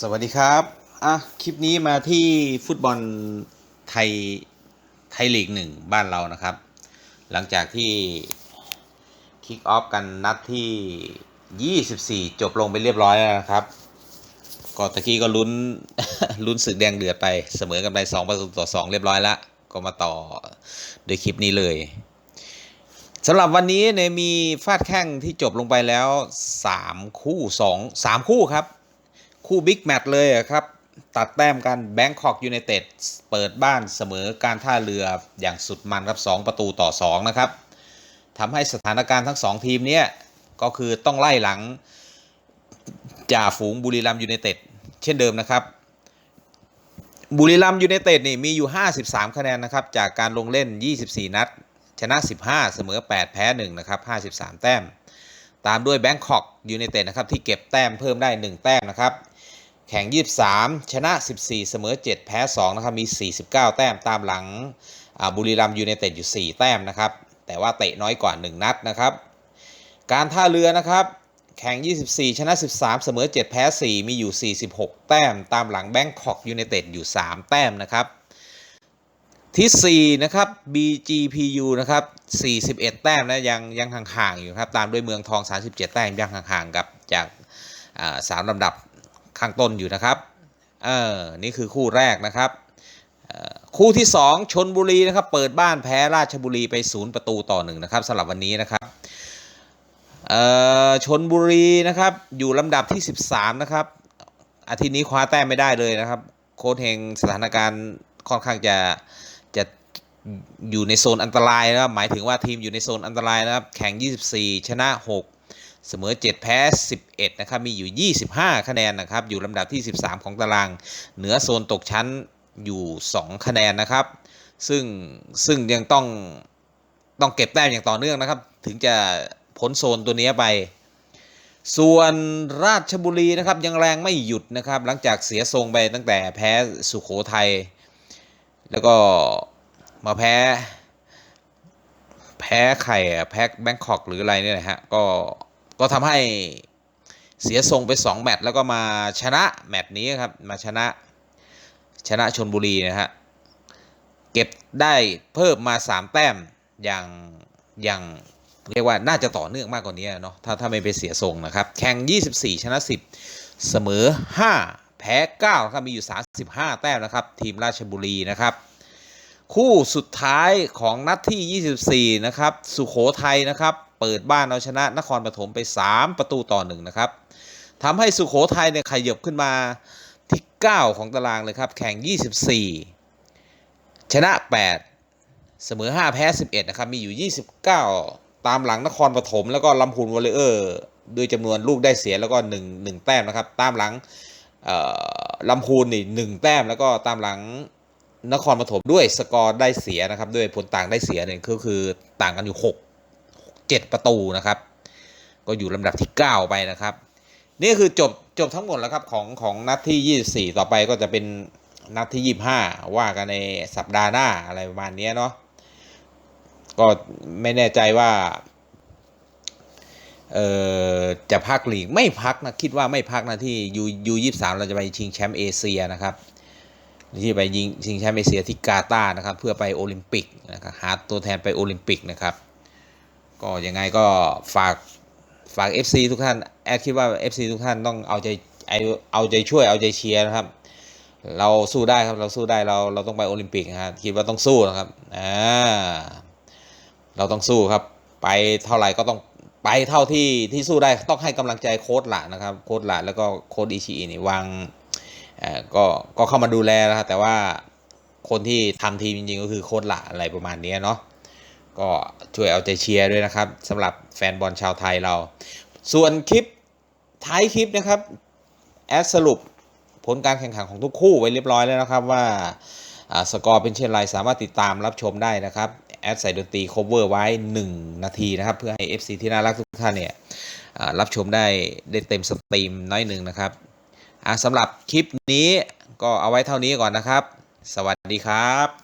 สวัสดีครับ อะ คลิปนี้มาที่ฟุตบอลไทย ไทยลีกหนึ่งบ้านเรานะครับ หลังจากที่คิกออฟกันนัดที่ 24 จบลงไปเรียบร้อยแล้วนะครับก็ตะกี้ก็ลุ้นลุ้นศึกแดงเดือดไปเสมอกันไป2ประตูต่อ 2 เรียบร้อยแล้วก็มาต่อโดยคลิปนี้เลยสำหรับวันนี้เนี่ยมีฟาดแข้งที่จบลงไปแล้ว 3 คู่ 2 3 คู่ครับ คู่บิ๊กแมตช์เลยครับ ตัดแต้มกันแบงคอกยูไนเต็ดเปิดบ้านเสมอการท่าเรืออย่างสุดมันครับ 2 ประตูต่อ 2 นะครับทำให้สถานการณ์ทั้ง 2 ทีมเนี้ยก็คือต้องไล่หลังจ่าฝูงบุรีรัมยูไนเต็ดเช่นเดิมนะครับ บุรีรัมย์ยูไนเต็ดนี่มีอยู่ 53 คะแนนนะครับ จากการลงเล่น 24 นัด ชนะ 15 เสมอ 8 แพ้ 1 นะครับ 53 แต้ม ตามด้วยแบงคอกยูไนเต็ดนะครับ ที่เก็บแต้มเพิ่มได้ 1 แต้มนะครับ แข่ง 23 ชนะ 14 เสมอ 7 แพ้ 2 นะครับ มี 49 แต้มตามหลังบุรีรัมย์ยูไนเต็ดอยู่ 4 แต้มนะครับ แต่ว่าเตะน้อยกว่า 1 นัดนะครับ การท่าเรือนะครับ แข่ง 24 ชนะ 13 เสมอ 7 แพ้ 4 มีอยู่ 46 แต้ม ตามหลังแบงคอกยูไนเต็ดอยู่ 3 แต้มนะครับที่4นะครับ BGPU นะครับ 41 แต้มนะยังยังห่างๆอยู่ครับ ตามด้วยเมืองทอง 37 แต้มยังห่างๆกับจากสามลำดับ ข้างต้นอยู่นะครับเออนี่คือคู่แรกนะครับอ่อคู่ที่ 2 ชนบุรีนะครับ เปิดบ้านแพ้ราชบุรีไป0ประตูต่อ1นะครับสำหรับวันนี้นะครับอ่อชนบุรีนะครับ อยู่ลำดับที่ 13 นะครับอาทิตย์นี้คว้าแต้มไม่ได้เลยนะครับ โค้ชเฮงสถานการณ์ค่อนข้างจะจะอยู่ในโซนอันตรายนะครับหมายถึงว่าทีมอยู่ในโซนอันตรายนะครับ แข่ง 24 ชนะ 6 เสมอ 7 แพ้ 11 นะครับ มีอยู่ 25 คะแนนนะครับ อยู่ลำดับที่ 13 ของตาราง เหนือโซนตกชั้นอยู่ 2 คะแนนนะครับ ซึ่งซึ่งยังต้องต้องเก็บแต้มอย่างต่อเนื่องนะครับ ถึงจะพ้นโซนตัวนี้ไป ส่วนราชบุรีนะครับยังแรงไม่หยุดนะครับ หลังจากเสียทรงไปตั้งแต่แพ้สุขโขทัย แล้วก็มาแพ้แพ้ไข่แพ้แบงคอกหรืออะไรเนี่ยนะฮะ ก็ ก็ทำให้เสียทรงไป 2 แมตช์แล้วก็มาชนะแมตช์นี้ครับ มาชนะชนะชนบุรีนะฮะ เก็บได้เพิ่มมา 3 แต้มอย่างอย่างเรียกว่าน่าจะต่อเนื่องมากกว่านี้เนาะถ้าถ้าไม่ไปเสียทรงนะครับ แข่ง 24 ชนะ 10 เสมอ 5 แพ้ 9 ครับมีอยู่ 35 แต้มนะครับ ทีมราชบุรีนะครับ คู่สุดท้ายของนัดที่ 24 นะครับ สุขโขทัยนะครับ เปิดบ้านเอาชนะนครปฐมไป 3 ประตูต่อ1นะครับทำให้สุขโขทัยเนี่ยขยับขึ้นมาที่ 9 ของตารางเลยครับ แข่ง 24 ชนะ 8 เสมอ 5 แพ้ 11 นะครับ มีอยู่ 29 ตามหลังนครปฐมแล้วก็ลำพูนวอลเลเยอร์ด้วยจำนวนลูกได้เสียแล้วก็1 1แต้มนะครับ ตามหลังลำพูนนี่หแต้มแล้วก็ตามหลัง นครปฐมด้วยสกอร์ได้เสียนะครับ ด้วยผลต่างได้เสียเนี่ยก็คือต่างกันอยู่ 6 7 ประตูนะครับ ก็อยู่ลำดับที่ 9 ไปนะครับ นี่คือจบจบทั้งหมดแล้วครับของของนัดที่ 24 ต่อไปก็จะเป็นนัดที่ 25 ว่ากันในสัปดาห์หน้าอะไรประมาณนี้เนาะก็ไม่แน่ใจว่าเอ่อจะพักหลีกไม่พักนะคิดว่าไม่พักนะที่ยูยูยี่สามเราจะไปชิงแชมป์เอเชียนะครับ ที่ไปยิงชิงแชมป์เอเชียที่กาตาร์นะครับ เพื่อไปโอลิมปิกนะครับหาตัวแทนไปโอลิมปิกนะครับ ก็ยังไงก็ฝากฝาก FC ทุกท่านแอดคิดว่า FC ทุกท่านต้องเอาใจเอาใจช่วยเอาใจเชียร์นะครับ เราสู้ได้ครับเราสู้ได้เราเราต้องไปโอลิมปิกนะครับคิดว่าต้องสู้นะครับอ่าเราต้องสู้ครับ ไปเท่าไหร่ก็ต้องไปเท่าที่ที่สู้ได้ต้องให้กำลังใจโค้ชหละนะครับ โค้ชหละแล้วก็โค้ชอิชิอินี่วาง ก็ก็เข้ามาดูแลนะครับแต่ว่าคนที่ทำทีมจริงๆก็คือโค้ชหละอะไรประมาณนี้เนาะก็ช่วยเอาใจเชียร์ด้วยนะครับสำหรับแฟนบอลชาวไทยเรา ส่วนคลิปท้ายคลิปนะครับแอดสรุปผลการแข่งขันของทุกคู่ไว้เรียบร้อยแล้วนะครับว่าสกอร์เป็นเช่นไรสามารถติดตามรับชมได้นะครับแอดใส่ดนตรี cover ไว้ 1 นาทีนะครับ เพื่อให้ FC ที่น่ารักทุกท่านเนี่ยรับชมได้ได้เต็มสตรีมน้อยหนึ่งนะครับ สำหรับคลิปนี้ก็เอาไว้เท่านี้ก่อนนะครับ สวัสดีครับ